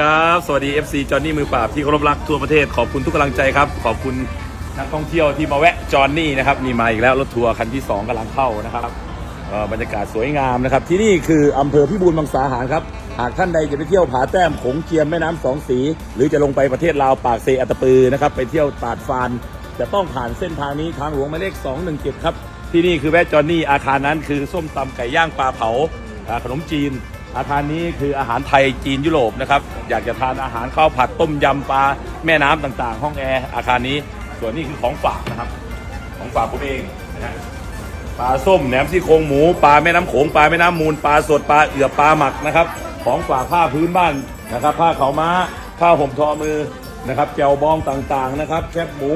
ครับ สวัสดี FC จอห์นนี่มือปราบที่เคารพรักทั่วประเทศขอบคุณทุกกำลังใจครับ ขอบคุณนักท่องเที่ยวที่มาแวะจอห์นนี่นะครับนี่มาอีกแล้วรถทัวร์คันที่ 2กำลังเข้านะครับเอ่อบรรยากาศสวยงามนะครับ ที่นี่คืออำเภอพิบูลมังสาหารครับ หากท่านใดจะไปเที่ยวผาแต้มโขงเจียมแม่น้ำสองสี หรือจะลงไปประเทศลาวปากเซอัตตปือนะครับไปเที่ยวตาดฟาน จะต้องผ่านเส้นทางนี้ทางหลวงหมายเลข 217 ครับ ที่นี่คือแวะจอห์นนี่อาคารนั้นคือส้มตำไก่ย่างปลาเผาอ่าขนมจีน อาคารนี้คืออาหารไทยจีนยุโรปนะครับ อยากจะทานอาหารข้าวผัดต้มยำปลาแม่น้ำต่างๆ ห้องแอร์อาคารนี้ส่วนนี้คือของฝากนะครับ ของฝากผมเองนะฮะปลาส้มแหนมซี่โครงหมูปลาแม่น้ำโขงปลาแม่น้ำมูลปลาสดปลาเอือบปลาหมักนะครับ ของฝากผ้าพื้นบ้านนะครับ ผ้าเขาม้าผ้าห่มทอมือนะครับแจวบองต่างๆนะครับแคบหมู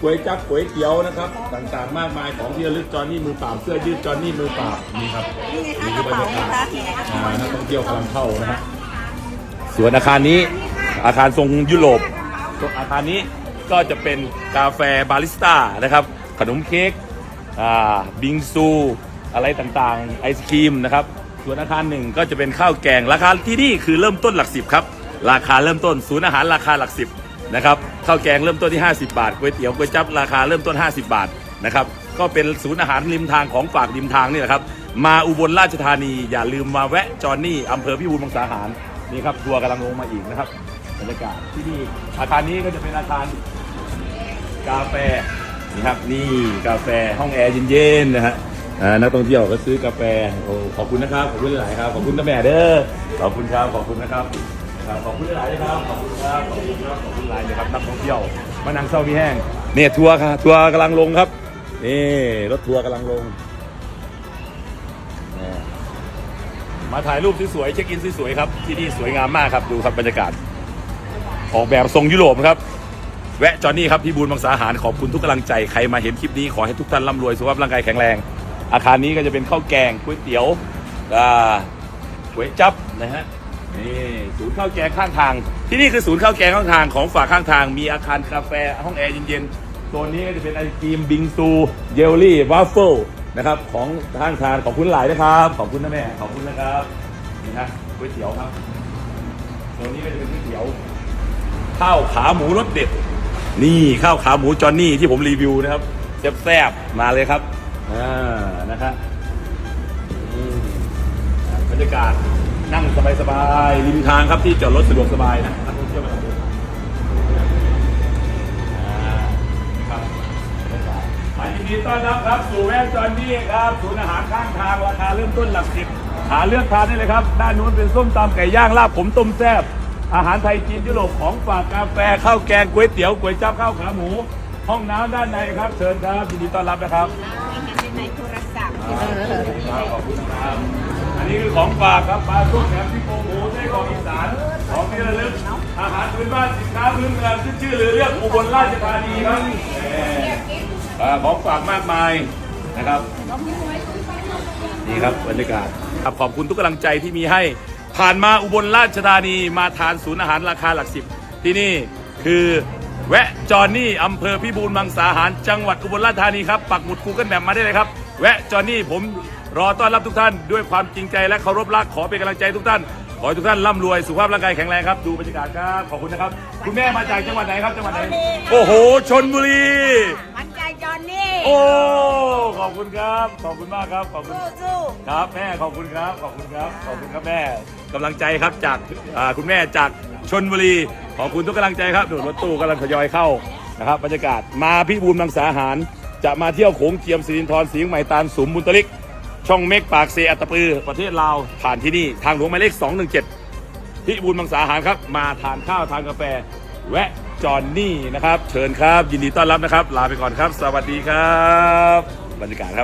ก๋วยจั๊บก๋วยเตี๋ยวนะครับ ต่างๆ มากมายของที่ระลึกจอห์นนี่มือปราบเสื้อยืดจอห์นนี่มือปราบนี่ครับนี่ไงนี่คะกคืระอบรรเป๋ายากาศนะคะอ่านักท่องเที่ยวกำลังเข้านะฮะส่วนอาคารนี้อาคารทรงยุโรปอาคารนี้ก็จะเป็นกาแฟบาริสต้านะครับ ขนมเค้กอ่าบิงซูอะไรต่างๆ ไอศครีมนะครับ ส่วนอาคารหนึ่งก็จะเป็นข้าวแกงราคาที่นี่คือเริ่มต้นหลักสิบครับ ราคาเริ่มต้นศูนย์อาหารราคาหลักสิบ นะครับข้าวแกงเริ่มต้นที่ 50 บาทก๋วยเตี๋ยวก๋วยจั๊บราคาเริ่มต้น 50 บาทนะครับก็เป็นศูนย์อาหารริมทางของฝากริมทางนี่แหละครับมาอุบลราชธานีอย่าลืมมาแวะจอห์นนี่อำเภอพิบูลมังสาหารนี่ครับทัวร์กำลังลงมาอีกนะครับบรรยากาศที่นี่อาคารนี้ก็จะเป็นอาคารกาแฟนี่ครับนี่กาแฟห้องแอร์เย็นๆนะฮะนักท่องเที่ยวก็ซื้อกาแฟโอ้ขอบคุณนะครับขอบคุณหลายครับขอบคุณนะแม่เด้อขอบคุณครับขอบคุณนะครับ ครับขอบคุณหลายนะครับ ขอบคุณครับ ขอบคุณครับ ขอบคุณหลายนะครับนักท่องเที่ยว มานั่งเศร้ามีแห้งเนี่ยทัวร์ครับทัวร์กำลังลงครับ นี่รถทัวร์กำลังลง มาถ่ายรูปสวยๆ เช็คอินสวยๆครับ ที่นี่สวยงามมากครับ ดูครับบรรยากาศ ออกแบบทรงยุโรปครับ แวะจอนนี่ครับพี่บูลมังสาหารขอบคุณทุกกำลังใจ ใครมาเห็นคลิปนี้ขอให้ทุกท่านร่ำรวยสุขภาพร่างกายแข็งแรง อาคารนี้ก็จะเป็นข้าวแกงก๋วยเตี๋ยวก๋วยจับนะฮะ นี่ศูนย์ข้าวแกงข้างทาง ที่นี่คือศูนย์ข้าวแกงข้างทางของฝากข้างทาง มีอาคารกาแฟห้องแอร์เย็นๆโซนนี้ก็จะเป็นไอศกรีมบิงซูเยลลี่วาฟเฟิลนะครับของข้างทางขอบคุณหลายนะครับขอบคุณนะแม่ขอบคุณนะครับนี่นะก๋วยเตี๋ยวครับโซนนี้ก็จะเป็นก๋วยเตี๋ยว ข้าวขาหมูรสเด็ด นี่ข้าวขาหมูจอนนี่ที่ผมรีวิวนะครับแซ่บๆมาเลยครับอ่านะครับบรรยากาศ นั่งสบายๆริมทางครับที่จอดรถสะดวกสบายนะนักท่องเที่ยวมาดูอ่าครับบรรยากาศมายินดีต้อนรับครับสู่แวะจอนนี่ครับศูนย์อาหารข้างทางราคาเริ่มต้นหลักสิบหาเลือกทานได้เลยครับ ด้านนู้นเป็นส้มตำไก่ย่างลาบผมต้มแซ่บอาหารไทยจีนยุโรปของฝากกาแฟข้าวแกงก๋วยเตี๋ยวก๋วยจั๊บข้าวขาหมู ห้องน้ำด้านในครับเชิญครับยินดีต้อนรับนะครับในโทรศัพท์ขอบคุณครับอั นนี้คือของฝากครับปลาซุปแหนมที่โปหมูไส้กรอกอีสานของที่ระลึกอาหารพื้นบ้านสินค้าพื้นเมืองขึ้นชื่อหรือเรียกอุบลราชธานีครับอ่าของฝากมากมายนะครับนี่ครับบรรยากาศครับขอบคุณทุกกำลังใจที่มีให้ ผ่านมาอุบลราชธานีมาทานศูนย์อาหารราคาหลักสิบที่นี่คือแวะจอนนี่อำเภอพิบูลมังสาหาร จังหวัดอุบลราชธานีครับปักหมุดคูเกิลแมปมาได้เลยครับ แวะจอนนี่ผม รอต้อนรับทุกท่านด้วยความจริงใจและเคารพรักขอเป็นกำลังใจทุกท่าน ขอให้ทุกท่านร่ำรวยสุขภาพร่างกายแข็งแรงครับ ดูบรรยากาศครับขอบคุณนะครับคุณแม่มาจากจังหวัดไหนครับจังหวัดไหนโอ้โหชนบุรี มันใจจอนนี่ โอ้ขอบคุณครับขอบคุณมากครับขอบคุณสู้ครับแม่ขอบคุณครับขอบคุณครับขอบคุณครับแม่กำลังใจครับจากอ่าคุณแม่จากชนบุรีขอบคุณทุกกำลังใจครับดูรถตู้กำลังทยอยเข้านะครับบรรยากาศมาพิบูลมังสาหาร จะมาเที่ยวโขงเจียมสิรินทรสีใหม่ตาลสุมบุญตลิก ช่องเมกปากเซอัตปือ ประเทศลาวผ่านที่นี่ ทางหลวงหมายเลข 217พิบูลมังสาหารครับ มาทานข้าวทานกาแฟ แวะจอนนี่นะครับ เชิญครับ ยินดีต้อนรับนะครับ ลาไปก่อนครับ สวัสดีครับ บรรยากาศครับ